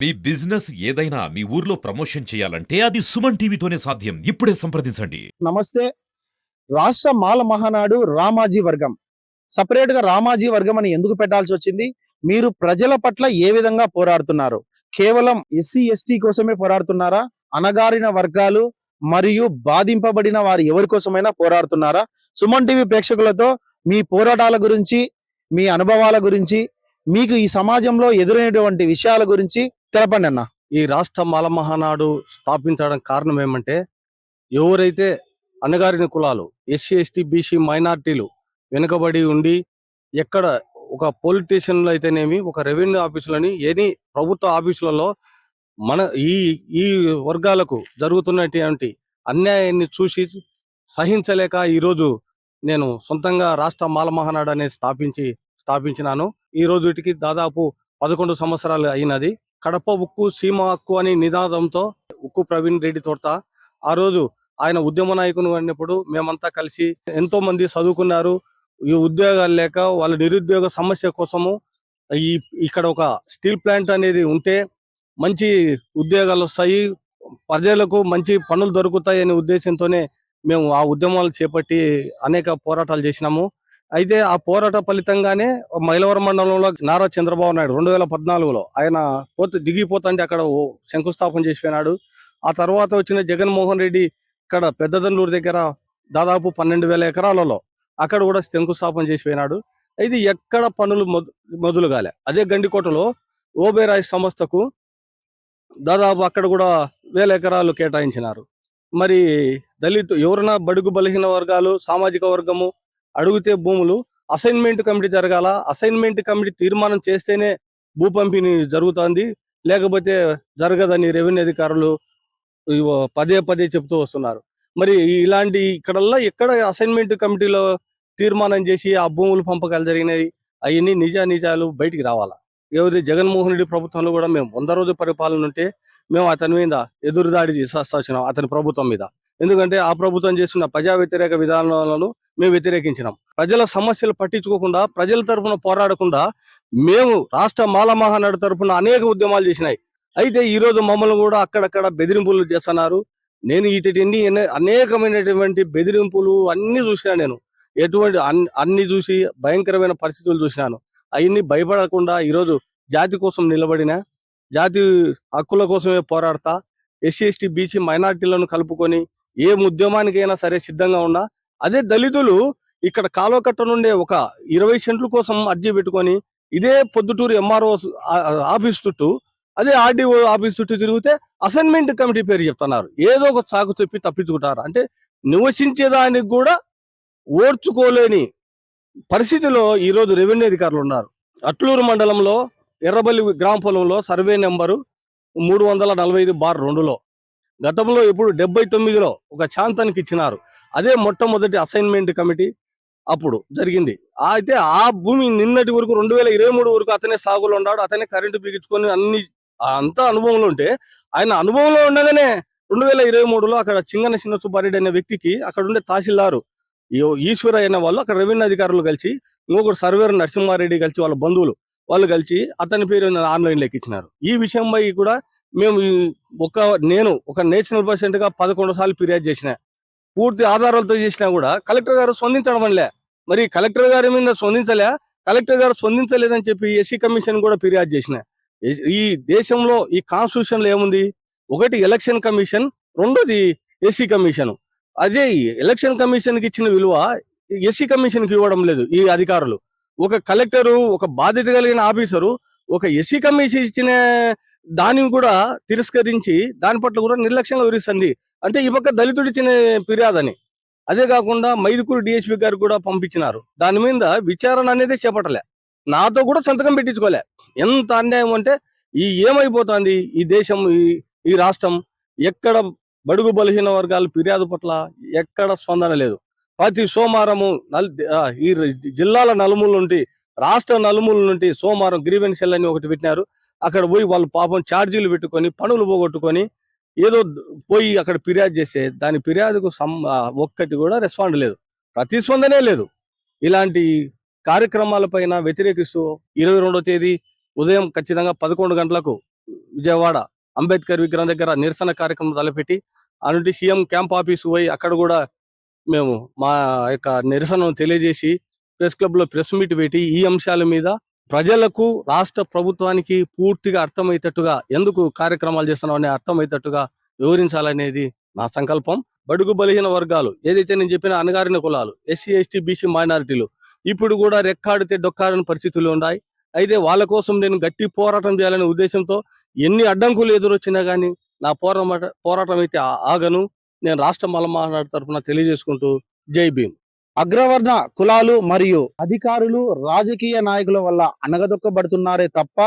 మీ business ఏదైనా మీ ఊర్లో promotion చేయాలంటే అది సుమన్ టీవీతోనే సాధ్యం. ఇప్పుడే సంప్రదించండి. నమస్తే. రాష్ట్ర మాల మహానాడు రామాజీ వర్గం. సపరేట్గా రామాజీ వర్గం అని ఎందుకు పెట్టాల్సి వచ్చింది? మీరు ప్రజల పట్ల ఏ విధంగా పోరాడుతున్నారు? కేవలం ఎస్సీ ఎస్టీ కోసమే పోరాడుతున్నారా? అనగారిన వర్గాలు మరియు బాధింపబడిన వారు ఎవరి కోసమైనా పోరాడుతున్నారా? సుమన్ టీవీ ప్రేక్షకులతో మీ పోరాటాల గురించి మీ అనుభవాల గురించి మీకు ఈ సమాజంలో ఎదురైనటువంటి విషయాల గురించి తెలపండి అన్న. ఈ రాష్ట్ర మాలమహానాడు స్థాపించడానికి స్థాపించడం కారణం ఏమంటే ఎవరైతే అన్నగారిన కులాలు ఎస్సీ ఎస్టీ బీసీ మైనార్టీలు వెనుకబడి ఉండి ఎక్కడ ఒక పొలిటీషియన్లు అయితేనేమి ఒక రెవెన్యూ ఆఫీసులని ఎనీ ప్రభుత్వ ఆఫీసులలో మన ఈ ఈ వర్గాలకు జరుగుతున్నటువంటి అన్యాయాన్ని చూసి సహించలేక ఈరోజు నేను సొంతంగా రాష్ట్ర మాలమహానాడు అనేది స్థాపించి స్థాపించినాను. ఈ రోజుటికి దాదాపు పదకొండు సంవత్సరాలు అయినది. కడప ఉక్కు సీమ హక్కు అని నినాదంతో ఉక్కు ప్రవీణ్ రెడ్డి తోట. ఆ రోజు ఆయన ఉద్యమ నాయకుని అన్నప్పుడు మేమంతా కలిసి ఎంతో మంది చదువుకున్నారు. ఈ ఉద్యోగాలు లేక వాళ్ళ నిరుద్యోగ సమస్య కోసము ఈ ఇక్కడ ఒక స్టీల్ ప్లాంట్ అనేది ఉంటే మంచి ఉద్యోగాలు వస్తాయి. ప్రజలకు మంచి పనులు దొరుకుతాయి అనే ఉద్దేశంతోనే మేము ఆ ఉద్యమాలు చేపట్టి అనేక పోరాటాలు చేసినాము. అయితే ఆ పోరాట ఫలితంగానే మైలవరం మండలంలో నారా చంద్రబాబు నాయుడు రెండు వేల పద్నాలుగులో ఆయన పోతే దిగిపోతుంటే అక్కడ ఓ శంకుస్థాపన చేసిపోయినాడు. ఆ తర్వాత వచ్చిన జగన్మోహన్ రెడ్డి ఇక్కడ పెద్దదన్నూరు దగ్గర దాదాపు పన్నెండు వేల ఎకరాలలో అక్కడ కూడా శంకుస్థాపన చేసిపోయినాడు. అయితే ఎక్కడ పనులు మొదలు కాలే. అదే గండికోటలో ఓబేరాయ్ సంస్థకు దాదాపు అక్కడ కూడా వేల ఎకరాలు కేటాయించినారు. మరి దళితు ఎవరైనా బడుగు బలహీన వర్గాలు సామాజిక వర్గము అడిగితే భూములు అసైన్మెంట్ కమిటీ జరగాల అసైన్మెంట్ కమిటీ తీర్మానం చేస్తేనే భూ పంపిణీ జరుగుతుంది లేకపోతే జరగదని రెవెన్యూ అధికారులు పదే పదే చెప్తూ వస్తున్నారు. మరి ఇలాంటి ఇక్కడల్లా ఎక్కడ అసైన్మెంట్ కమిటీలో తీర్మానం చేసి ఆ భూములు పంపకాలు జరిగినాయి అవన్నీ నిజా నిజాలు బయటికి రావాలా? ఎవరి జగన్మోహన్ రెడ్డి ప్రభుత్వంలో కూడా మేము వంద రోజు పరిపాలన ఉంటే మేము అతని మీద ఎదురుదాడి చేస్తాం అతని ప్రభుత్వం మీద. ఎందుకంటే ఆ ప్రభుత్వం చేస్తున్న ప్రజా వ్యతిరేక విధానాలను మేము వ్యతిరేకించినాం. ప్రజల సమస్యలు పట్టించుకోకుండా ప్రజల తరపున పోరాడకుండా మేము రాష్ట్ర మాల తరఫున తరపున అనేక ఉద్యమాలు చేసినాయి. అయితే ఈరోజు మమ్మల్ని కూడా అక్కడక్కడ బెదిరింపులు చేస్తున్నారు. నేను వీటిని అనేకమైనటువంటి బెదిరింపులు అన్ని చూసినా నేను. ఎటువంటి అన్ని చూసి భయంకరమైన పరిస్థితులు చూసినాను. అవన్నీ భయపడకుండా ఈరోజు జాతి కోసం నిలబడిన జాతి హక్కుల కోసమే పోరాడతా ఎస్సీ ఎస్టీ బీసీ మైనార్టీలను కలుపుకొని ఏ ఉద్యమానికైనా సరే సిద్ధంగా ఉన్నా అదే దళితులు ఇక్కడ కాలువకట్ట నుండే ఒక ఇరవై సెంట్ల కోసం అర్జీ పెట్టుకొని ఇదే పొద్దుటూరు ఎంఆర్ఓ ఆఫీస్ చుట్టూ అదే ఆర్డీఓ ఆఫీస్ చుట్టూ తిరిగితే అసైన్మెంట్ కమిటీ పేరు చెప్తున్నారు. ఏదో ఒక చాకు చెప్పి తప్పించుకుంటారు. అంటే నివసించేదానికి కూడా ఓర్చుకోలేని పరిస్థితిలో ఈరోజు రెవెన్యూ అధికారులు ఉన్నారు. అట్లూరు మండలంలో ఎర్రబల్లి గ్రామ పొలంలో సర్వే నెంబరు మూడు వందల నలభై ఐదు బార్ రెండులో. గతంలో ఇప్పుడు డెబ్బై తొమ్మిదిలో ఒక శాంతానికి ఇచ్చినారు. అదే మొట్టమొదటి అసైన్మెంట్ కమిటీ అప్పుడు జరిగింది. అయితే ఆ భూమి నిన్నటి వరకు రెండు వేల ఇరవై మూడు వరకు అతనే సాగులో ఉన్నాడు. అతనే కరెంటు బిగించుకొని అన్ని అంతా అనుభవంలో ఉంటే ఆయన అనుభవంలో ఉండగానే రెండు వేల ఇరవై మూడులో అక్కడ చింగన చిన్న సుబ్బారెడ్డి అనే వ్యక్తికి అక్కడ ఉండే తహసీల్దారు ఈశ్వర అయిన వాళ్ళు అక్కడ రెవెన్యూ అధికారులు కలిసి ఇంకొకటి సర్వేర్ నరసింహారెడ్డి కలిసి వాళ్ళ బంధువులు వాళ్ళు కలిసి అతని పేరు ఆన్లైన్ లెక్కించినారు ఈ విషయంపై కూడా మేము ఒక నేను ఒక నేషనల్ పర్సెంట్గా పదకొండు సార్లు ఫిర్యాదు చేసిన. పూర్తి ఆధారాలతో చేసినా కూడా కలెక్టర్ గారు స్పందించడం వల్లే. మరి కలెక్టర్ గారి మీద స్పందించలే కలెక్టర్ గారు స్పందించలేదని చెప్పి ఎస్సీ కమిషన్ కూడా ఫిర్యాదు చేసిన. ఈ- దేశంలో ఈ కాన్స్టిట్యూషన్లో ఏముంది? ఒకటి ఎలక్షన్ కమిషన్ రెండోది ఎస్సీ కమిషన్. అదే ఎలక్షన్ కమిషన్కి ఇచ్చిన విలువ ఎస్సీ కమిషన్కి ఇవ్వడం లేదు ఈ అధికారులు. ఒక కలెక్టరు ఒక బాధ్యత కలిగిన ఆఫీసరు ఒక ఎస్సీ కమిషన్ ఇచ్చిన దానిని కూడా తిరస్కరించి దాని పట్ల కూడా నిర్లక్ష్యంగా వివరిస్తుంది అంటే ఈ పక్క దళితుడు ఇచ్చిన ఫిర్యాదని. అదే కాకుండా మైదుకూరు డిఎస్పీ గారు కూడా పంపించినారు. దాని మీద విచారణ అనేది చేపట్టలే. నాతో కూడా సంతకం పెట్టించుకోలే. ఎంత అన్యాయం అంటే ఈ ఏమైపోతుంది ఈ దేశం ఈ ఈ రాష్ట్రం? ఎక్కడ బడుగు బలహీన వర్గాలు ఫిర్యాదు పట్ల ఎక్కడ స్పందన లేదు. ప్రతి సోమవారము నల్ ఈ జిల్లాల నలుమూల నుండి రాష్ట్ర నలుమూల నుండి సోమవారం గ్రీవెన్స్ సెల్ అని ఒకటి పెట్టినారు. అక్కడ పోయి వాళ్ళు పాపం ఛార్జీలు పెట్టుకొని పనులు పోగొట్టుకొని ఏదో పోయి అక్కడ ఫిర్యాదు చేస్తే దాని ఫిర్యాదుకు సం ఒక్కటి కూడా రెస్పాండ్ లేదు. ప్రతిస్పందనే లేదు. ఇలాంటి కార్యక్రమాలపైన వ్యతిరేకిస్తూ ఇరవై రెండో తేదీ ఉదయం ఖచ్చితంగా పదకొండు గంటలకు విజయవాడ అంబేద్కర్ విగ్రహం దగ్గర నిరసన కార్యక్రమం తలపెట్టి అనుంటి సీఎం క్యాంప్ ఆఫీస్ పోయి అక్కడ కూడా మేము మా యొక్క నిరసనను తెలియజేసి ప్రెస్ క్లబ్లో ప్రెస్ మీట్ పెట్టి ఈ అంశాల మీద ప్రజలకు రాష్ట్ర ప్రభుత్వానికి పూర్తిగా అర్థమయ్యేటట్టుగా ఎందుకు కార్యక్రమాలు చేస్తున్నామని అర్థమయ్యేటట్టుగా వివరించాలనేది నా సంకల్పం. బడుగు బలహీన వర్గాలు ఏదైతే నేను చెప్పిన అణగారిన కులాలు ఎస్సీ ఎస్టీ బీసీ మైనారిటీలు ఇప్పుడు కూడా రెక్కాడితే డొక్కాడని పరిస్థితులు ఉన్నాయి. అయితే వాళ్ళ కోసం నేను గట్టి పోరాటం చేయాలనే ఉద్దేశంతో ఎన్ని అడ్డంకులు ఎదురొచ్చినా కానీ నా పోరాట పోరాటం అయితే ఆగను. నేను రాష్ట్ర మలమహానాడు తరఫున తెలియజేసుకుంటూ జై భీమ్. అగ్రవర్ణ కులాలు మరియు అధికారులు రాజకీయ నాయకుల వల్ల అనగదొక్కబడుతున్నారే తప్ప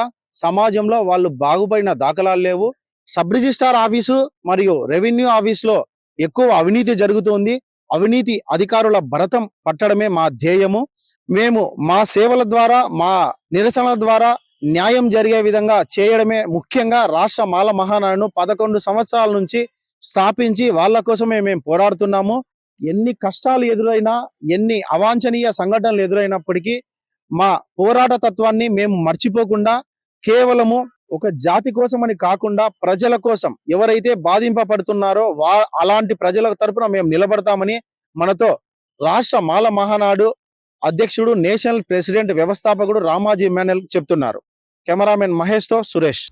సమాజంలో వాళ్ళు బాగుపడిన దాఖలాలు లేవు. సబ్ రిజిస్ట్రార్ ఆఫీసు మరియు రెవెన్యూ ఆఫీసులో ఎక్కువ అవినీతి జరుగుతోంది. అవినీతి అధికారుల భరతం పట్టడమే మా ధ్యేయము. మేము మా సేవల ద్వారా మా నిరసనల ద్వారా న్యాయం జరిగే విధంగా చేయడమే ముఖ్యంగా రాష్ట్ర మాల మహానాడును పదకొండు సంవత్సరాల నుంచి స్థాపించి వాళ్ళ కోసమే మేము పోరాడుతున్నాము. ఎన్ని కష్టాలు ఎదురైనా ఎన్ని అవాంఛనీయ సంఘటనలు ఎదురైనప్పటికీ మా పోరాట తత్వాన్ని మేము మర్చిపోకుండా కేవలము ఒక జాతి కోసమని కాకుండా ప్రజల కోసం ఎవరైతే బాధింపబడుతున్నారో వా అలాంటి ప్రజల తరపున మేము నిలబడతామని మనతో రాష్ట్ర మాల మహానాడు అధ్యక్షుడు నేషనల్ ప్రెసిడెంట్ వ్యవస్థాపకుడు రామాజీ మేనల్ చెప్తున్నారు. కెమెరామెన్ మహేష్తో సురేష్.